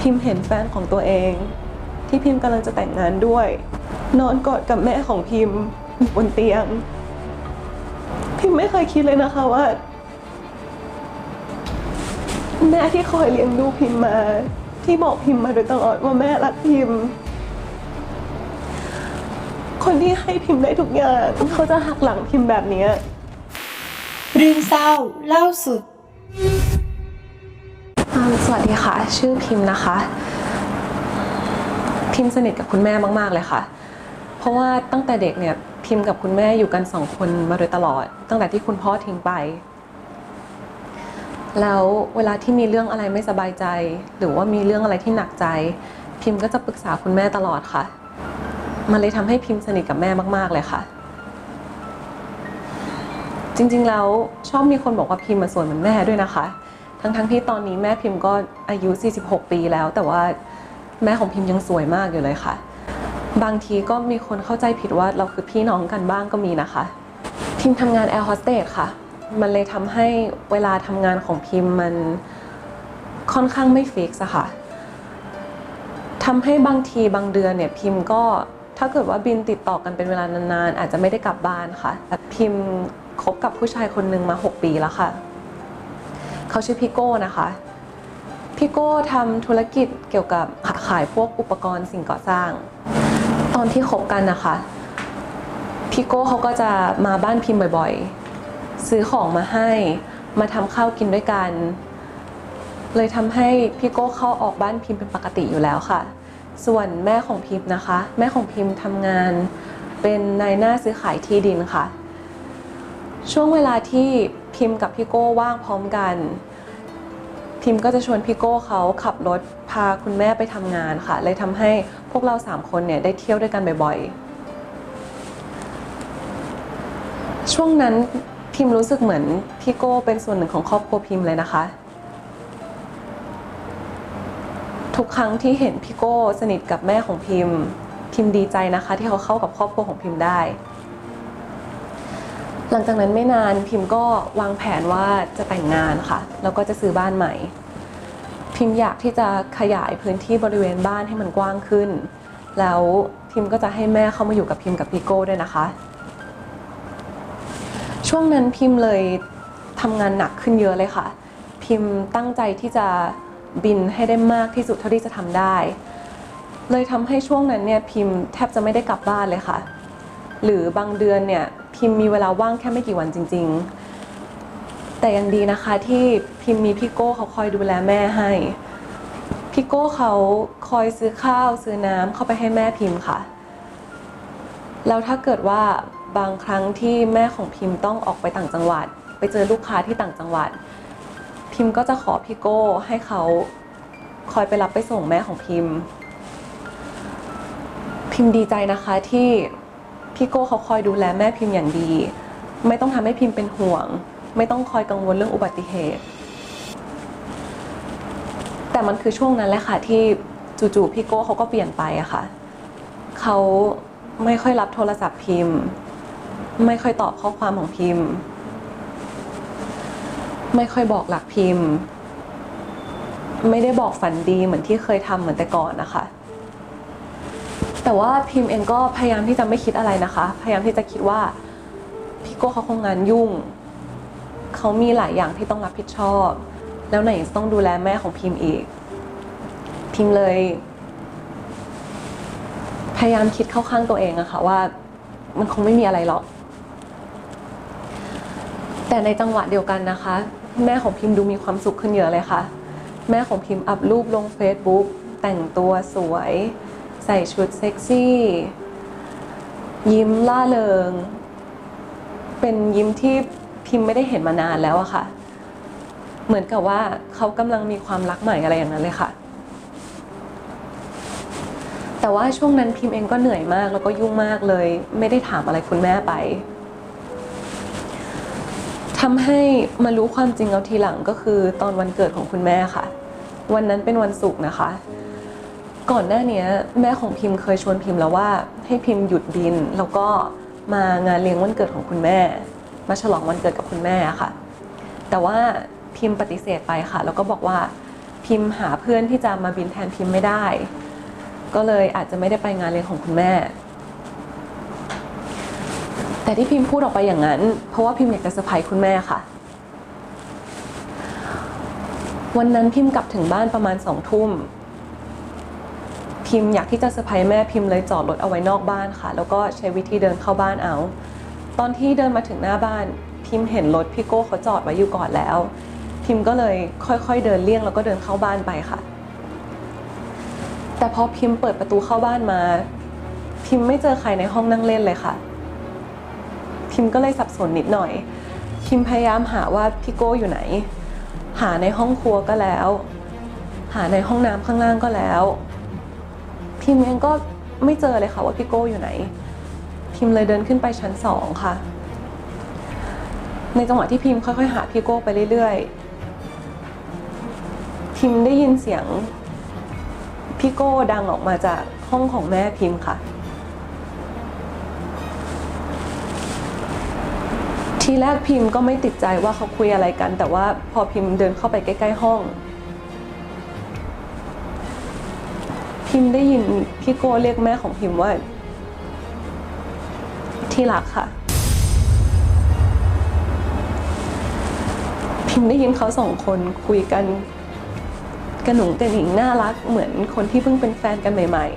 พิมพ์เห็นแฟนของตัวเอง ที่พิมพ์กำลังจะแต่งงานด้วย นอนกอดกับแม่ของพิมพ์อยู่บนเตียง พิมพ์ไม่เคยคิดเลยนะคะว่า แม่ที่คอยเลี้ยงดูพิมพ์มา ที่บอกพิมพ์มาโดยตลอดว่าแม่รักพิมพ์ คนที่ให้พิมพ์ได้ทุกอย่างเขาจะหักหลังพิมพ์แบบนี้เรื่องเศร้าเล่าสุด สวัสดีค่ะ ชื่อพิมพ์นะคะ พิมพ์สนิทกับคุณแม่มาก ๆ เลยค่ะ เพราะว่าตั้งแต่เด็กเนี่ยพิมพ์กับคุณแม่อยู่กันสองคนมาโดยตลอด ตั้งแต่ที่คุณพ่อทิ้งไป แล้วเวลาที่มีเรื่องอะไรไม่สบายใจ หรือว่ามีเรื่องอะไรที่หนักใจ พิมพ์ก็จะปรึกษาคุณแม่ตลอดค่ะ มันเลยทำให้พิมพ์สนิทกับแม่มาก ๆ เลยค่ะ จริงๆแล้วชอบมีคนบอกว่าพิมพ์มาสวยเหมือนแม่ด้วยนะคะ ทั้งๆที่ตอนนี้แม่พิมพ์ก็อายุ 46 ปีแล้ว แต่ว่าแม่ของพิมพ์ยังสวยมากอยู่เลยค่ะ บางทีก็มีคนเข้าใจผิดว่าเราคือพี่น้องกันบ้างก็มีนะคะ พิมพ์ทำงานแอร์โฮสเตสค่ะ มันเลยทำให้เวลาทำงานของพิมพ์มันค่อนข้างไม่ฟิกซ์อะค่ะทำให้บางทีบางเดือนเนี่ยพิมพ์ก็ถ้าเกิดว่าบินติดต่อกันเป็นเวลานานๆ อาจจะไม่ได้กลับบ้านค่ะ พิมพ์คบกับผู้ชายคนหนึ่งมา 6 ปีแล้วค่ะ เขาชื่อพี่โก้นะคะพี่โก้ทำธุรกิจเกี่ยวกับขายพวกอุปกรณ์สิ่งก่อสร้าง ตอนที่คบกันนะคะพี่โก้เขาก็จะมาบ้านพิมพ์บ่อยๆ ซื้อของมาให้มาทำข้าวกินด้วยกัน เลยทำให้พี่โก้เข้าออกบ้านพิมพ์เป็นปกติอยู่แล้วค่ะ ส่วนแม่ของพิมพ์นะคะ แม่ของพิมพ์ทำงาน เป็นนายหน้าซื้อขายที่ดินค่ะ ช่วงเวลาที่ พิมพ์กับพี่โก้ว่างพร้อมกัน พิมพ์ก็จะชวนพี่โก้เขาขับรถพาคุณแม่ไปทำงานค่ะ เลยทำให้พวกเราสามคนเนี่ยได้เที่ยวด้วยกันบ่อยๆ ช่วงนั้นพิมพ์รู้สึกเหมือนพี่โก้เป็นส่วนหนึ่งของครอบครัวพิมพ์เลยนะคะ ทุกครั้งที่เห็นพี่โก้สนิทกับแม่ของพิมพ์พิมพ์ดีใจนะคะ ที่เขาเข้ากับครอบครัวของพิมพ์ได้ หลังจากนั้นไม่นานพิมพ์ก็วางแผนว่าจะแต่งงานค่ะ แล้วก็จะซื้อบ้านใหม่ พิมพ์อยากที่จะขยายพื้นที่บริเวณบ้านให้มันกว้างขึ้น แล้วพิมพ์ก็จะให้แม่เข้ามาอยู่กับพิมพ์กับพี่โก้ด้วยนะคะ ช่วงนั้นพิมพ์เลยทำงานหนักขึ้นเยอะเลยค่ะ พิมพ์ตั้งใจที่จะบินให้ได้มากที่สุดเท่าที่จะทำได้ เลยทำให้ช่วงนั้นเนี่ยพิมพ์แทบจะไม่ได้กลับบ้านเลยค่ะ หรือบางเดือนเนี่ย พิมพ์มีเวลาว่างแค่ไม่กี่วันจริง ๆ แต่ยังดีนะคะที่พิมพ์มีพี่โก้เขาคอยดูแลแม่ให้ พี่โก้เขาคอยซื้อข้าวซื้อน้ำเข้าไปให้แม่พิมพ์ค่ะ แล้วถ้าเกิดว่าบางครั้งที่แม่ของพิมพ์ต้องออกไปต่างจังหวัด ไปเจอลูกค้าที่ต่างจังหวัด พิมพ์ก็จะขอพี่โก้ให้เขาคอยไปรับไปส่งแม่ของพิมพ์พิมพ์ดีใจนะคะที่ พี่โก้เขาคอยดูแลแม่พิมพ์อย่างดี ไม่ต้องทำให้พิมพ์เป็นห่วง ไม่ต้องคอยกังวลเรื่องอุบัติเหตุ แต่มันคือช่วงนั้นแหละค่ะที่จู่ๆพี่โก้เขาก็เปลี่ยนไปอะค่ะเขาไม่ค่อยรับโทรศัพท์พิมพ์ ไม่ค่อยตอบข้อความของพิมพ์ ไม่ค่อยบอกหลักพิมพ์ ไม่ได้บอกฝันดีเหมือนที่เคยทำเหมือนแต่ก่อนนะคะ แต่ว่าพิมพ์เองก็พยายามที่จะไม่คิดอะไรนะคะ พยายามที่จะคิดว่าพี่โก้เขาคงงานยุ่ง เขามีหลายอย่างที่ต้องรับผิดชอบ แล้วไหนจะต้องดูแลแม่ของพิมพ์อีก พิมพ์เลย พยายามคิดเข้าข้างตัวเองอะค่ะว่ามันคงไม่มีอะไรหรอก แต่ในจังหวะเดียวกันนะคะ แม่ของพิมพ์ดูมีความสุขขึ้นเยอะเลยค่ะ แม่ของพิมพ์อัพรูปลง Facebook แต่งตัวสวย ใส่ชุดเซ็กซี่ ยิ้มล่าเริง เป็นยิ้มที่พิมพ์ไม่ได้เห็นมานานแล้วอะค่ะ เหมือนกับว่าเขากำลังมีความรักใหม่อะไรอย่างนั้นเลยค่ะ แต่ว่าช่วงนั้นพิมพ์เองก็เหนื่อยมากแล้วก็ยุ่งมากเลย ไม่ได้ถามอะไรคุณแม่ไปทำให้มารู้ความจริงเอาทีหลังก็คือตอนวันเกิดของคุณแม่ค่ะ วันนั้นเป็นวันศุกร์นะคะ ก่อนหน้านี้แม่ของพิมพ์เคยชวนพิมพ์แล้วว่าให้พิมพ์หยุดบิน แล้วก็มางานเลี้ยงวันเกิดของคุณแม่ มาฉลองวันเกิดกับคุณแม่ค่ะ แต่ว่าพิมพ์ปฏิเสธไปค่ะ แล้วก็บอกว่าพิมพ์หาเพื่อนที่จะมาบินแทนพิมพ์ไม่ได้ ก็เลยอาจจะไม่ได้ไปงานเลี้ยงของคุณแม่ แต่ที่พิมพ์พูดออกไปอย่างนั้น เพราะว่าพิมพ์อยากจะเซอร์ไพรส์คุณแม่ค่ะ วันนั้นพิมพ์กลับถึงบ้านประมาณสองทุ่ม พิมพ์อยากที่จะเซอร์ไพรส์แม่พิมพ์เลยจอดรถเอาไว้นอกบ้านค่ะ แล้วก็ใช้วิธีเดินเข้าบ้านเอา ตอนที่เดินมาถึงหน้าบ้าน พิมพ์เห็นรถพี่โก้เขาจอดไว้อยู่ก่อนแล้ว พิมพ์ก็เลยค่อยๆ เดินเลี่ยงแล้วก็เดินเข้าบ้านไปค่ะ แต่พอพิมพ์เปิดประตูเข้าบ้านมา พิมพ์ไม่เจอใครในห้องนั่งเล่นเลยค่ะ พิมพ์ก็เลยสับสนนิดหน่อย พิมพ์พยายามหาว่าพี่โก้อยู่ไหน หาในห้องครัวก็แล้ว หาในห้องน้ำข้างล่างก็แล้ว พิมพ์ยังก็ไม่เจอเลยค่ะว่าพี่โก้อยู่ไหน พิมพ์เลยเดินขึ้นไปชั้นสองค่ะ ในจังหวะที่พิมพ์ค่อยๆ หาพี่โก้ไปเรื่อยๆ พิมพ์ได้ยินเสียงพี่โก้ดังออกมาจากห้องของแม่พิมพ์ค่ะ ทีแรกพิมพ์ก็ไม่ติดใจว่าเขาคุยอะไรกัน แต่ว่าพอพิมพ์เดินเข้าไปใกล้ ๆ ห้อง พิมได้ยินพี่โก้เรียกแม่ของพิมว่า ที่รักค่ะ พิมได้ยินเขาสองคนคุยกันกระหนุ่งกระหนิงน่ารักเหมือนคนที่เพิ่งเป็นแฟนกันใหม่ ๆ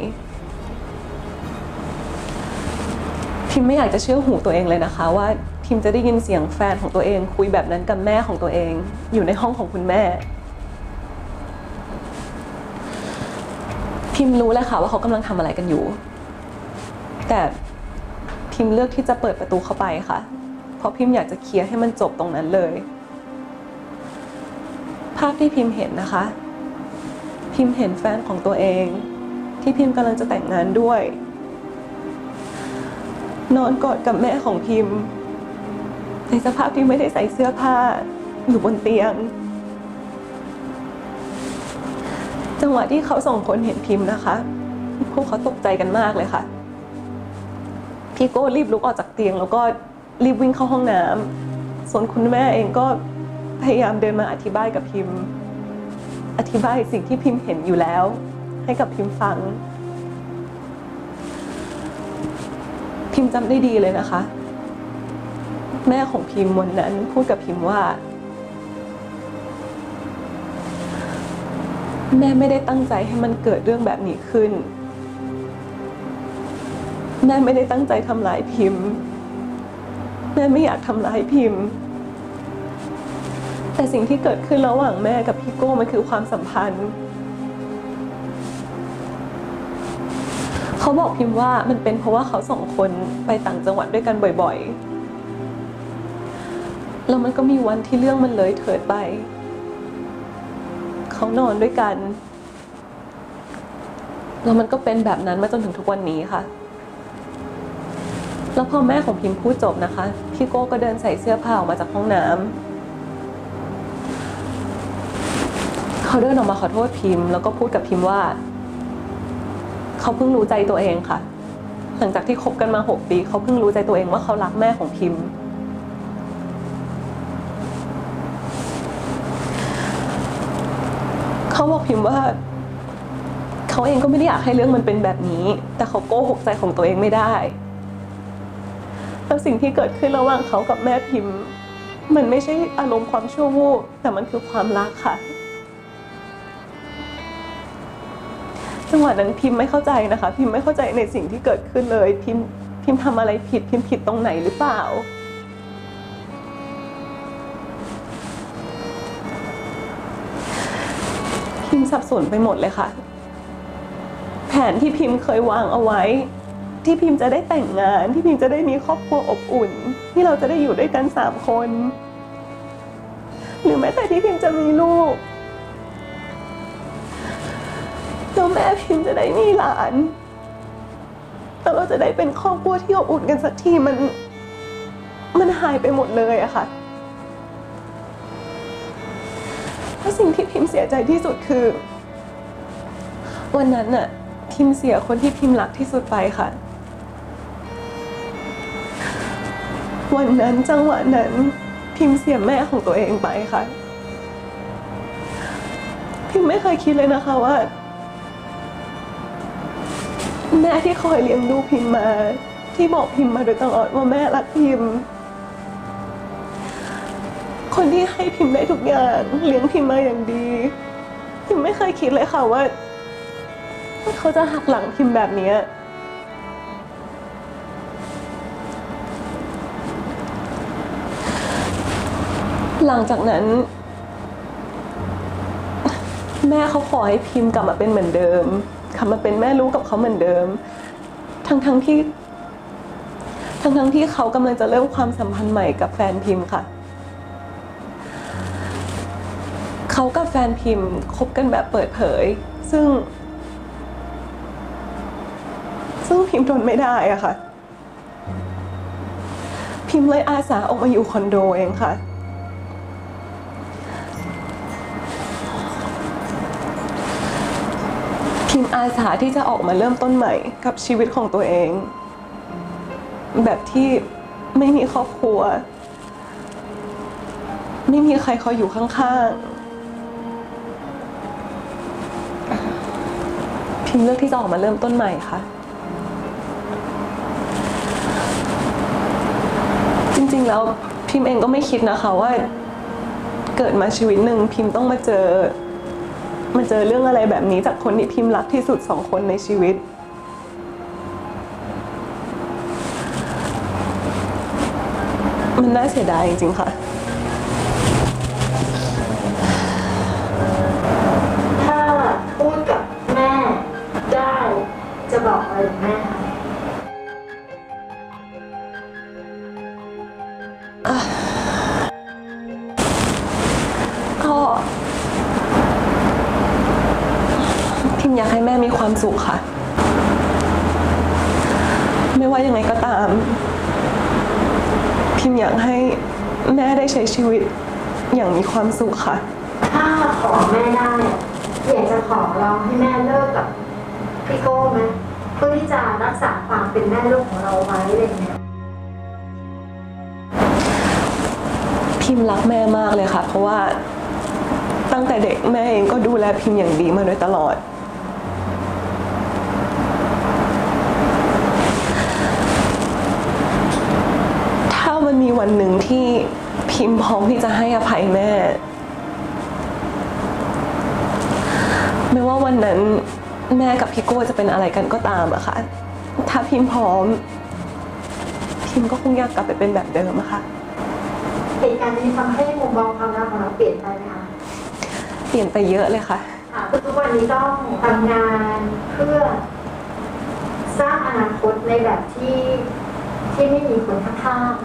พิมไม่อยากจะเชื่อหูตัวเองเลยนะคะ ว่าพิมจะได้ยินเสียงแฟนของตัวเอง คุยแบบนั้นกับแม่ของตัวเอง อยู่ในห้องของคุณแม่ พิมพ์รู้เลยค่ะว่าเขากำลังทำอะไรกันอยู่ แต่พิมพ์เลือกที่จะเปิดประตูเข้าไปค่ะ เพราะพิมพ์อยากจะเคลียร์ให้มันจบตรงนั้นเลย ภาพที่พิมพ์เห็นนะคะ พิมพ์เห็นแฟนของตัวเอง ที่พิมพ์กำลังจะแต่งงานด้วย นอนกอดกับแม่ของพิมพ์ในสภาพที่ไม่ได้ใส่เสื้อผ้าอยู่บนเตียง จังหวะที่เขาสองคนเห็นพิมพ์นะคะพวกเขาตกใจกันมากเลยค่ะ พี่โก้รีบลุกออกจากเตียง แล้วก็รีบวิ่งเข้าห้องน้ำส่วนคุณแม่เองก็พยายามเดินมาอธิบายกับพิมพ์ อธิบายสิ่งที่พิมพ์เห็นอยู่แล้ว ให้กับพิมพ์ฟัง พิมพ์จำได้ดีเลยนะคะ แม่ของพิมพ์วันนั้นพูดกับพิมพ์ว่า แม่ไม่ได้ตั้งใจให้มันเกิดเรื่องแบบนี้ขึ้น แม่ไม่ได้ตั้งใจทำร้ายพิมพ์ แม่ไม่อยากทำร้ายพิมพ์ แต่สิ่งที่เกิดขึ้นระหว่างแม่กับพี่โก้มันคือความสัมพันธ์ เขาบอกพิมพ์ว่ามันเป็นเพราะว่าเขาสองคนไปต่างจังหวัดด้วยกันบ่อยๆ แล้วมันก็มีวันที่เรื่องมันเลยเถิดไป เขานอนด้วยกันแล้วมันก็เป็นแบบนั้นมาจนถึงทุกวันนี้ค่ะ แล้วพอแม่ของพิมพ์พูดจบนะคะ พี่โก้ก็เดินใส่เสื้อผ้าออกมาจากห้องน้ำเขาเดินออกมาขอโทษพิมพ์ แล้วก็พูดกับพิมพ์ว่า เขาเพิ่งรู้ใจตัวเองค่ะ หลังจากที่คบกันมาหกปี เขาเพิ่งรู้ใจตัวเองว่าเขารักแม่ของพิมพ์ เขาบอกพิมพ์ว่าเขาเองก็ไม่ได้อยากให้เรื่องมันเป็นแบบนี้ แต่เขาโกหกใจของตัวเองไม่ได้แล้วสิ่งที่เกิดขึ้นระหว่างเขากับแม่พิมพ์ มันไม่ใช่อารมณ์ความชั่ววูบแต่มันคือความรักค่ะจังหวะนั้นพิมพ์ไม่เข้าใจนะคะ พิมพ์ไม่เข้าใจในสิ่งที่เกิดขึ้นเลย พิมพ์พิมพ์ทำอะไรผิด พิมพ์ผิดตรงไหนหรือเปล่า พิมพ์สับสนไปหมดเลยค่ะ แผนที่พิมพ์เคยวางเอาไว้ ที่พิมพ์จะได้แต่งงาน ที่พิมพ์จะได้มีครอบครัวอบอุ่น ที่เราจะได้อยู่ด้วยกันสามคน หรือแม้แต่ที่พิมพ์จะมีลูกแล้วแม่พิมพ์จะได้มีหลานแล้วเราจะได้เป็นครอบครัวที่อบอุ่นกันสักทีมัน มันหายไปหมดเลยอะค่ะ แล้วสิ่งที่พิมพ์เสียใจที่สุดคือ วันนั้นน่ะพิมพ์เสียคนที่พิมพ์รักที่สุดไปค่ะ วันนั้นจังหวะนั้นพิมพ์เสียแม่ของตัวเองไปค่ะ พิมพ์ไม่เคยคิดเลยนะคะว่า แม่ที่คอยเลี้ยงดูพิมพ์มา ที่บอกพิมพ์มาโดยตลอดว่าแม่รักพิมพ์ คนที่ให้พิมพ์ได้ทุกอย่าง เลี้ยงพิมพ์มาอย่างดี พิมไม่เคยคิดเลยค่ะว่าว่าเขาจะหักหลังพิมพ์แบบนี้หลังจากนั้น แม่เขาขอให้พิมพ์กลับมาเป็นเหมือนเดิมกลับมาเป็นแม่ลูกกับเขาเหมือนเดิม ทั้งทั้งที่ ทั้งทั้งที่เขากำลังจะเริ่มความสัมพันธ์ใหม่กับแฟนพิมพ์ค่ะ เขากับแฟนพิมพ์คบกันแบบเปิดเผย ซึ่ง ซึ่งพิมพ์ทนไม่ได้อะค่ะ พิมพ์เลยอาสาออกมาอยู่คอนโดเองค่ะ พิมพ์อาสาที่จะออกมาเริ่มต้นใหม่กับชีวิตของตัวเอง แบบที่ไม่มีครอบครัว ไม่มีใครคอยอยู่ข้างๆ พิมพ์เลือกที่จะออกมาเริ่มต้นใหม่ค่ะ จริงๆแล้วพิมพ์เองก็ไม่คิดนะคะว่า เกิดมาชีวิตหนึ่งพิมพ์ต้องมาเจอมาเจอเรื่องอะไรแบบนี้จากคนที่พิมพ์รักที่สุดสองคนในชีวิต มันน่าเสียดายจริงๆค่ะ ถ้าพูดกับแม่ได้ จะบอกอะไรกับแม่คะก็พิมอยากให้แม่มีความสุขค่ะ ไม่ว่ายังไงก็ตาม พิมอยากให้แม่ได้ใช้ชีวิตอย่างมีความสุขค่ะ ถ้าขอแม่ได้อยากจะขอเราให้แม่เลิกกับพี่โก้ไหม เพื่อที่จะรักษาความเป็นแม่ลูกของเราไว้อะไรอย่างเงี้ยพิมรักแม่มากเลยค่ะ เพราะว่าตั้งแต่เด็กแม่เองก็ดูแลพิมอย่างดีมาโดยตลอด ถ้ามันมีวันหนึ่งที่พิมพร้อมที่จะให้อภัยแม่ ไม่ว่าวันนั้น แม่กับพี่โก้จะเป็นอะไรกันก็ตามอะค่ะ ถ้าพิมพร้อม พิมก็คงอยากกลับไปเป็นแบบเดิมอะค่ะเหตุการณ์นี้ทำให้มุมมองความรักของเราเปลี่ยนไปไหมคะเปลี่ยนไปเยอะเลยค่ะค่ะทุกวันนี้ต้องทำงานเพื่อ สร้างอนาคตในแบบที่ที่ไม่มีคนข้างๆ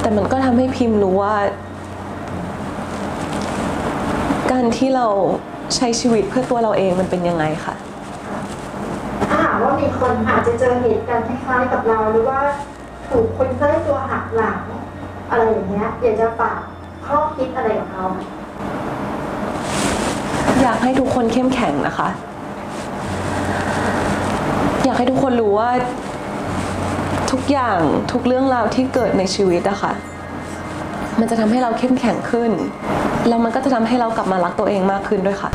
แต่มันก็ทำให้พิมพ์รู้ว่า การที่เราใช้ชีวิตเพื่อตัวเราเองมันเป็นยังไงค่ะถ้าหากว่ามีคนอาจจะเจอเหตุการณ์คล้ายๆกับเราหรือว่าถูกคนใกล้ตัวหักหลังอะไรอย่างเงี้ยอยากจะฝากข้อคิดอะไรกับเขาไหมอยากให้ทุกคนเข้มแข็งนะคะ อยากให้ทุกคนรู้ว่า ทุกอย่างทุกเรื่องราวที่เกิดในชีวิตอะค่ะมันจะทำให้เราเข้มแข็งขึ้น แล้วมันก็จะทำให้เรากลับมารักตัวเองมากขึ้นด้วยค่ะ